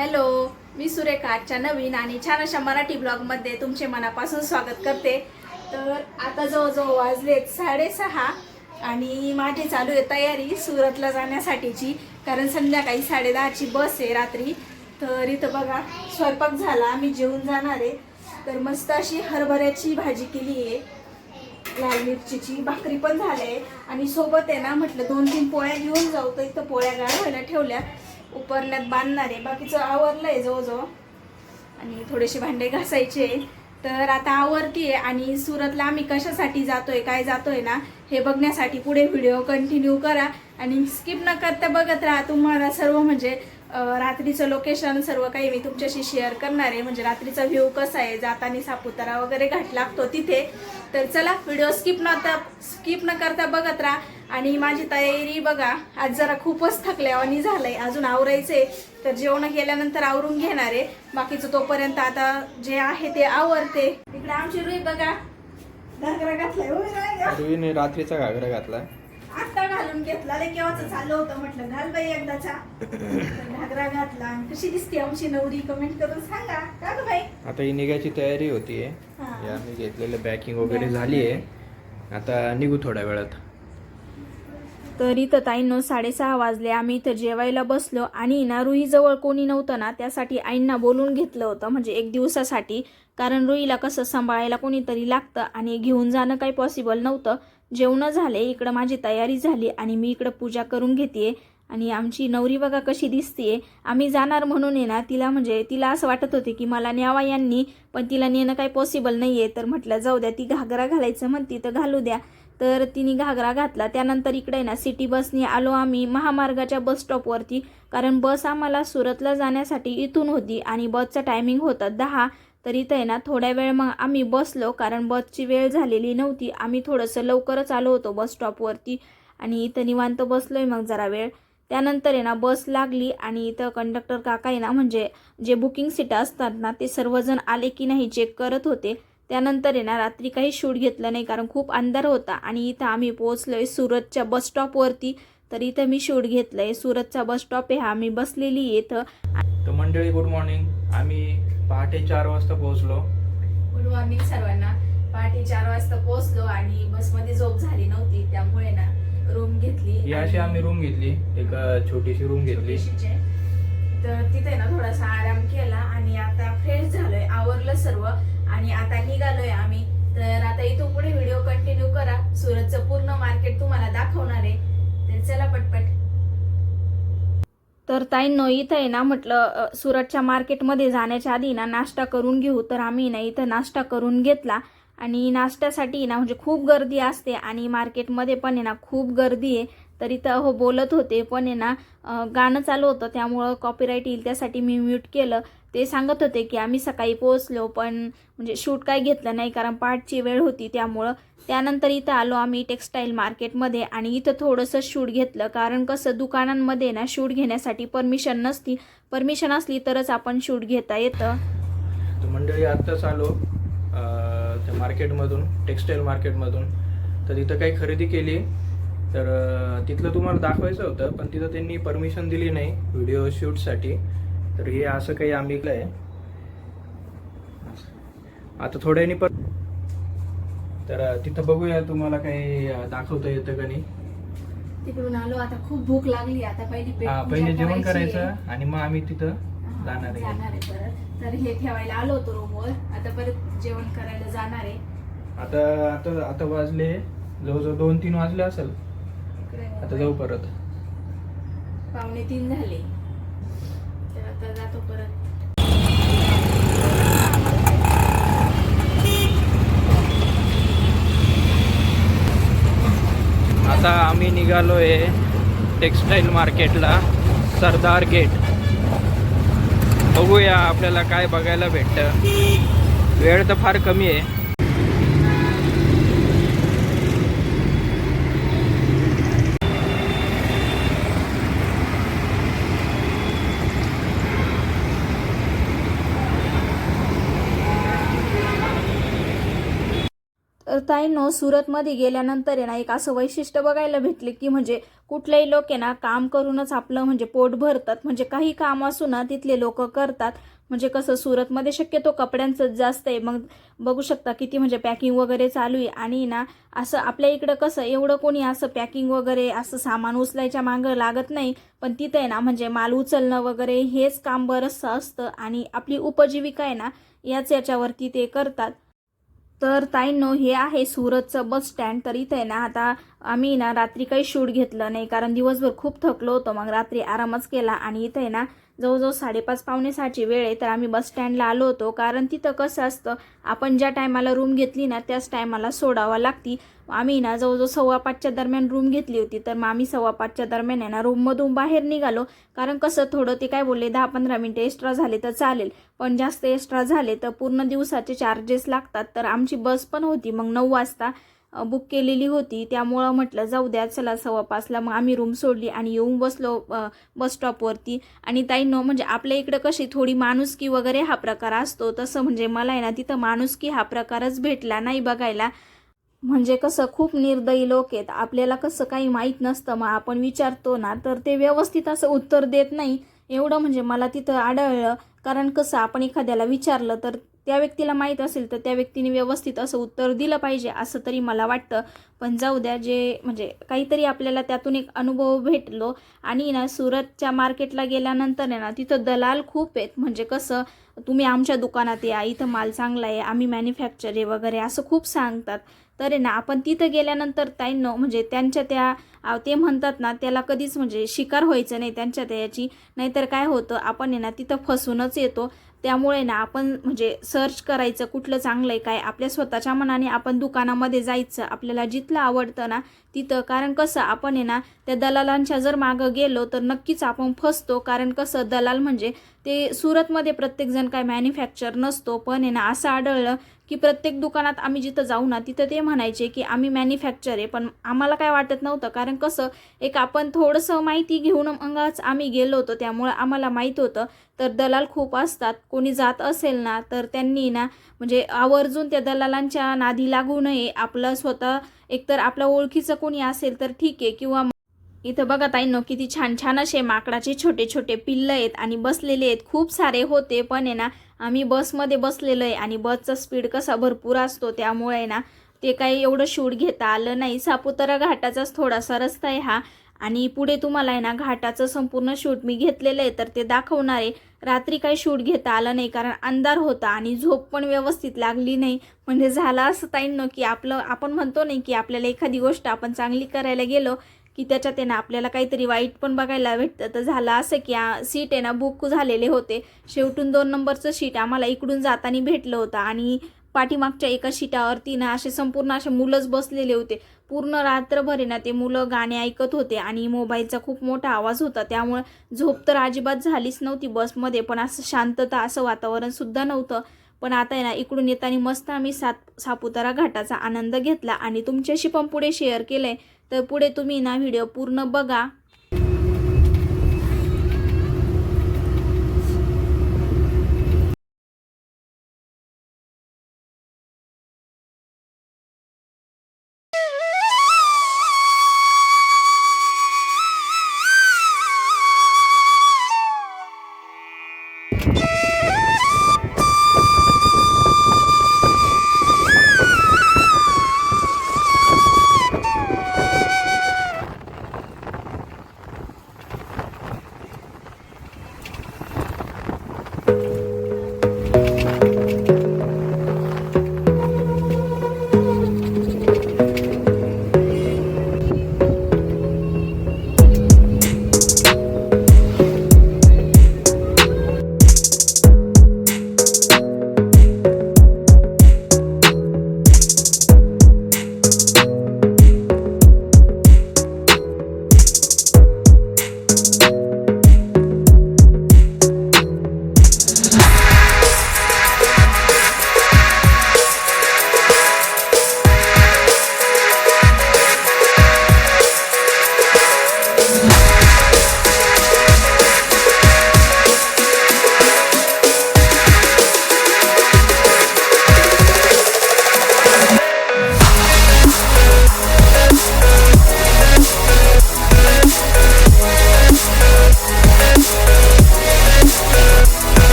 Hello मी सुरेखा आजच्या नवीन आणि छान अशा मराठी ब्लॉगमध्ये तुमचे मनापासून स्वागत करते. तर आता जवळजवळ वाजलेत साडेसहा आणि माझी चालू आहे तयारी सुरतला जाण्यासाठीची कारण संध्याकाळी साडेदहाची बस आहे रात्री. तर इथं बघा स्वयंपाक झाला आम्ही जेवून जाणार आहे. तर मस्त अशी हरभऱ्याची भाजी केली आहे. लाल मिरचीची भाकरी पण झाली आहे. आणि सोबत आहे ना म्हटलं दोन तीन पोळ्या घेऊन जाऊ तर इथं पोळ्या गाळ व्हायला ठेवल्या उपरण्यात बांधणार. आहे बाकीचं आवरलंय जवळजवळ. आणि थोडेसे भांडे घासायचे. तर आता आवरती आहे आणि सुरतला आम्ही कशासाठी जातोय काय जातोय ना हे बघण्यासाठी पुढे व्हिडिओ कंटिन्यू करा. आणि स्किप न करता बघत राहा. तुम्हाला सर्व म्हणजे रात्रीचं लोकेशन सर्व काही मी तुमच्याशी शेअर करणार आहे. म्हणजे रात्रीचा व्ह्यू कसा आहे जाताना सापुतारा वगैरे घाट लागतो तिथे. तर चला व्हिडिओ स्किप न स्किप न करता बघत राहा. आणि माझी तयारी बघा आज जरा खूपच थकल्यावानी झालंय. अजून आवरायचंय तर जेवण केल्यानंतर आवरून घेणार आहे. बाकीचं तोपर्यंत आता जे आहे ते आवरते. इकडे आमची रुई बघा. घागरा घातलाय रात्रीचा घागरा घातला आत्ता घालून घेतला लय केव्हाच चालू होतं म्हटलं घाल बाई एकदाचा. घागरा घातला कशी दिसते आमची नवरी कमेंट करून सांगा. का गं बाई? आता ही निघायची तयारी होतीये. हा. मी घेतलेलं बॅकिंग वगैरे झाली आहे आता निघू थोड्या वेळात. तर इथं ताईंनो साडेसहा वाजले. आम्ही इथं जेवायला बसलो आणि ना रुईजवळ कोणी नव्हतं ना त्यासाठी आईंना बोलून घेतलं होतं म्हणजे एक दिवसासाठी. कारण रुईला कसं सांभाळायला कोणीतरी लागतं आणि घेऊन जाणं काही पॉसिबल नव्हतं. जेवणं झाले इकडं माझी तयारी झाली आणि मी इकडं पूजा करून घेते आणि आमची नवरी बघा कशी दिसतीये. आम्ही जाणार म्हणून आहे ना तिला म्हणजे तिला असं वाटत होते की मला न्यावा यांनी पण तिला नेणं काही पॉसिबल नाही आहे तर म्हटलं जाऊ द्या ती घागरा घालायचं म्हणती तर घालू द्या. तर तिने घागरा घातला. त्यानंतर इकडे ना सिटी बसने आलो आम्ही महामार्गाच्या बस स्टॉपवरती कारण बस आम्हाला सुरतला जाण्यासाठी इथून होती आणि बसचा टायमिंग होता दहा. तर इथं आहे ना थोड्या वेळ मग आम्ही बसलो. कारण बसची वेळ झालेली नव्हती. आम्ही थोडंसं लवकरच आलो होतो बस स्टॉपवरती आणि इथं निवांत बसलोय मग जरा वेळ. त्यानंतर आहे ना बस लागली आणि इथं कंडक्टर काका आहे ना म्हणजे जे बुकिंग सीट असतात ना ते सर्वजण आले की नाही चेक करत होते. त्यानंतर आहे ना रात्री काही शूट घेतलं नाही कारण खूप अंधार होता आणि इथं आम्ही पोहोचलोय सुरतच्या बस स्टॉपवरती तर इथं मी शूट घेतलंय. सुरतचा बस स्टॉप आहे. हा मी बसलेली आहे इथं. तर मंडळी गुड मॉर्निंग आम्ही पहाटे चार वाजता पोहोचलो. गुड मॉर्निंग सर्वांना. पहाटे चार वाजता पोहोचलो आणि बसमध्ये झोप झाली नव्हती. त्यामुळे ना रूम घेतली ही अशी आम्ही रूम घेतली. एक छोटीशी रूम घेतली. आहे. तर तिथे ना थोडासा आराम केला आणि आता फ्रेश झालोय आवरलं सर्व आणि आता निघालोय आम्ही तर आता इथून पुढे व्हिडिओ कंटिन्यू करा सुरतचं पूर्ण मार्केट तुम्हाला दाखवणार आहे. तर चला पटपट. तर ताईंनो इथं आहे ना म्हटलं सुरतच्या मार्केटमध्ये जाण्याच्या आधी ना नाश्ता करून घेऊ. तर आम्ही ना इथं नाश्ता करून घेतला. आणि नाश्त्यासाठी ना म्हणजे खूप गर्दी असते आणि मार्केटमध्ये पण आहे ना खूप गर्दी आहे. तर इथं हो बोलत होते पण आहे ना गाणं चालू होतं त्यामुळं कॉपीराईट येईल त्यासाठी मी म्यूट केलं. ते सांगत होते की आम्ही सकाळी पोहोचलो पण म्हणजे शूट काय घेतलं नाही कारण पाठची वेळ होती त्यामुळं त्यानंतर इथं आलो आम्ही टेक्स्टाईल मार्केटमध्ये आणि इथं थोडंसं शूट घेतलं. कारण कसं दुकानांमध्ये ना शूट घेण्यासाठी परमिशन नसती. परमिशन असली तरच आपण शूट घेता येतं. मंडळी आत्ताच आलो त्या मार्केटमधून टेक्स्टाईल मार्केटमधून तर तिथं काही खरेदी केली. तर तिथलं तुम्हाला दाखवायचं होतं पण तिथं त्यांनी परमिशन दिली नाही व्हिडिओ शूटसाठी तर हे असं काही आम्ही आहे. आता थोड्यानी पण तर तिथं बघूया तुम्हाला काही दाखवता येतं का नाही. तिकडून आलो आता खूप भूक लागली आता पहिली हा पहिले जेवण करायची आणि मग आम्ही तिथं जाणार आहे. जाणार आहे परत. तर हे ठेवायला आलो होतो रूमवर आता परत जेवण करायला जाणार आहे. आता आता आता वाजले जवळजवळ दोन तीन वाजले असेल. आता जाऊ परत. पावणे तीन झाले. आता जातो परत. आता आम्ही निघालोय टेक्स्टाईल मार्केटला सरदार गेट बघूया आपल्याला काय बघायला भेटतं. वेळ तर फार कमी आहे. ताईंनो सुरतमध्ये गेल्यानंतर आहे ना एक असं वैशिष्ट्य बघायला भेटले की म्हणजे कुठलेही लोक आहे ना काम करूनच आपलं म्हणजे पोट भरतात. म्हणजे काही काम असू ना तिथले लोक करतात. म्हणजे कसं सुरतमध्ये शक्यतो कपड्यांचं जास्त आहे. मग बघू शकता किती म्हणजे पॅकिंग वगैरे चालू आहे. आणि ना असं आपल्या इकडं कसं एवढं कोणी असं पॅकिंग वगैरे असं सामान उचलायच्या मागं लागत नाही. पण तिथं आहे ना म्हणजे माल उचलणं वगैरे हेच काम बरंचसं असतं. आणि आपली उपजीविका आहे ना याच याच्यावरती ते करतात. तर ताईंनो हे आहे सुरतचं बस स्टँड तर इथं आहे ना आता आम्ही ना रात्री काही शूट घेतलं नाही कारण दिवसभर खूप थकलो होतो. मग रात्री आरामच केला आणि इथं आहे ना जवळजवळ साडेपाच पावणे सहाची वेळ आहे तर आम्ही बस स्टँडला आलो होतो. कारण तिथं कसं असतं आपण ज्या टायमाला रूम घेतली ना त्याच टायमाला सोडावं लागती. आम्ही ना जवळजवळ सव्वा पाचच्या दरम्यान रूम घेतली होती तर मग आम्ही सव्वा पाचच्या दरम्यान आहे ना रूममधून बाहेर निघालो. कारण कसं थोडं ते काय बोलले दहा पंधरा मिनटं एक्स्ट्रा झाले तर चालेल. पण जास्त एक्स्ट्रा झाले तर पूर्ण दिवसाचे चार्जेस लागतात. तर आमची बस पण होती मग नऊ वाजता. बुक केलेली होती. त्यामुळं म्हटलं जाऊ द्या चला सव्वा पाचला मग आम्ही रूम सोडली आणि येऊन बसलो बस स्टॉपवरती आणि ताईंनो म्हणजे आपल्या इकडं कशी थोडी माणुसकी वगैरे हा प्रकार असतो. तसं म्हणजे मला आहे ना तिथं माणुसकी हा प्रकारच भेटला नाही बघायला. म्हणजे कसं खूप निर्दयी लोक आहेत. आपल्याला कसं काही माहीत नसतं. मग आपण विचारतो ना तर ते व्यवस्थित असं उत्तर देत नाही. एवढं म्हणजे मला तिथं आढळलं. कारण कसं आपण एखाद्याला विचारलं तर त्या व्यक्तीला माहीत असेल तर त्या व्यक्तीने व्यवस्थित असं उत्तर दिलं पाहिजे असं तरी मला वाटतं. पण जाऊ द्या जे म्हणजे काहीतरी आपल्याला त्यातून एक अनुभव भेटलो आणि ना सुरतच्या मार्केटला गेल्यानंतर आहे ना तिथं दलाल खूप आहेत. म्हणजे कसं तुम्ही आमच्या दुकानात या इथं माल चांगला आहे आम्ही मॅन्युफॅक्चर आहे वगैरे असं खूप सांगतात. तर आहे ना आपण तिथं गेल्यानंतर ताईंनो म्हणजे त्यांच्या त्या ते म्हणतात ना त्याला कधीच म्हणजे शिकार व्हायचं नाही त्यांच्या त्याची. नाहीतर काय होतं आपण आहे ना तिथं फसूनच येतो. त्यामुळे ना आपण म्हणजे सर्च करायचं कुठलं चांगलं आहे काय? आपल्या स्वतःच्या मनाने आपण दुकानामध्ये जायचं आपल्याला जिथलं आवडतं ना तिथं. कारण कसं आपण आहे ना त्या दलालांच्या जर मागं गेलो तर नक्कीच आपण फसतो. कारण कसं दलाल म्हणजे ते सुरतमध्ये प्रत्येकजण काय मॅन्युफॅक्चर नसतो. पण आहे ना असं आढळलं की प्रत्येक दुकानात आम्ही जिथं जाऊ ना तिथं ते म्हणायचे की आम्ही मॅन्युफॅक्चर आहे. पण आम्हाला काय वाटत नव्हतं. कारण कसं एक आपण थोडंसं माहिती घेऊन मगच आम्ही गेलो होतो. त्यामुळं आम्हाला माहीत होतं. तर दलाल खूप असतात. कोणी जात असेल ना तर त्यांनी ना म्हणजे आवर्जून त्या दलालांच्या नादी लागू नये. आपलं स्वतः एकतर आपला ओळखीचं कोणी असेल तर ठीक आहे. किंवा इथं बघा ताईंनो किती छान छान असे माकडाचे छोटे छोटे पिल्ल आहेत आणि बसलेले आहेत. खूप सारे होते पण आहे ना आम्ही बसमध्ये बसलेलो आहे आणि बसचा स्पीड कसा भरपूर असतो. त्यामुळे आहे ना ते काही एवढं शूट घेता आलं नाही. सापुतारा घाटाचाच थोडासा रस्ता आहे हा. आणि पुढे तुम्हाला आहे ना घाटाचं संपूर्ण शूट मी घेतलेलं आहे तर ते दाखवणार आहे. रात्री काही शूट घेता आलं नाही कारण अंधार होता आणि झोप पण व्यवस्थित लागली नाही. म्हणजे झालं असं ताईंनो की आपलं आपण म्हणतो नाही की आपल्याला एखादी गोष्ट आपण चांगली करायला गेलो की त्याच्यात आहे ना आपल्याला काहीतरी वाईट पण बघायला भेटतं. तर झालं असं की सीट आहे ना बुक झालेले होते. शेवटून दोन नंबरचं सीट आम्हाला इकडून जाताना भेटलं होतं आणि पाठीमागच्या एका सीटावरती ना असे संपूर्ण असे मुलंच बसलेले होते. पूर्ण रात्रभर आहे ना ते मुलं गाणे ऐकत होते आणि मोबाईलचा खूप मोठा आवाज होता. त्यामुळे झोप तर अजिबात झालीच नव्हती बसमध्ये पण असं शांतता असं वातावरणसुद्धा नव्हतं. पण आता आहे ना इकडून येताना मस्त आम्ही सात सापुतारा घाटाचा आनंद घेतला आणि तुमच्याशी पण पुढे शेअर केलं आहे तर पुढे तुम्ही ना व्हिडिओ पूर्ण बघा.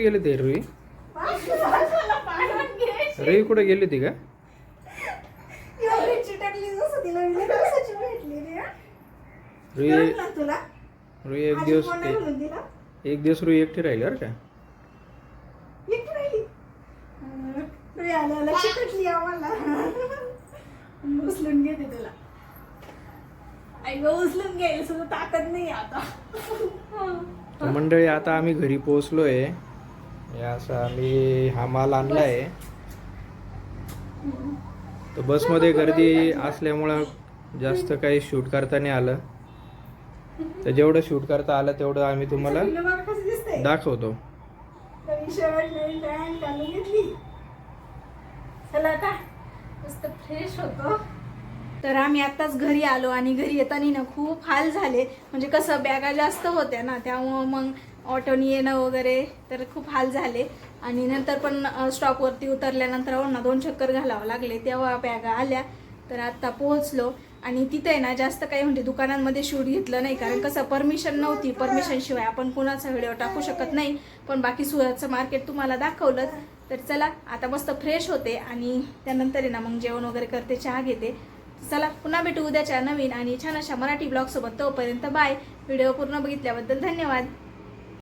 गेली ते रुई. रुई कुठे गेली ती का रुई एक दिवस एक दिवस रुई एकटी राहिली बरं का? उचलून घेते तुला उचलून घ्यायला सुद्धा ताकद नाही आता. मंडळी आता आम्ही घरी पोहोचलोय. असं आम्ही हा माल आणलाय. तर बसमध्ये गर्दी असल्यामुळं जास्त काही शूट करता नाही आलं. तर जेवढं शूट करता आलं तेवढं आम्ही तुम्हाला दाखवतो. फ्रेश होतो. तर आम्ही आत्ताच घरी आलो आणि घरी येताना ना खूप हाल झाले. म्हणजे कसं बॅगा जास्त होत्या ना त्यामुळं मग ऑटोनी येणं वगैरे तर खूप हाल झाले. आणि नंतर पण स्टॉपवरती उतरल्यानंतर हो ना दोन चक्कर घालावं लागले. तेव्हा बॅगा आल्या तर आत्ता पोहोचलो. आणि तिथे ना जास्त काही म्हणजे दुकानांमध्ये शूट घेतलं नाही. कारण कसं परमिशन नव्हती. परमिशनशिवाय आपण कुणाचा व्हिडिओ टाकू शकत नाही. पण बाकी सुरतचं मार्केट तुम्हाला दाखवलं. तर चला आता मस्त फ्रेश होते. आणि त्यानंतर आहे ना मग जेवण वगैरे करते चहा घेते. चला पुन्हा भेटू उद्याच्या नवीन आणि छान अशा मराठी ब्लॉगसोबत तोपर्यंत बाय. व्हिडिओ पूर्ण बघितल्याबद्दल धन्यवाद.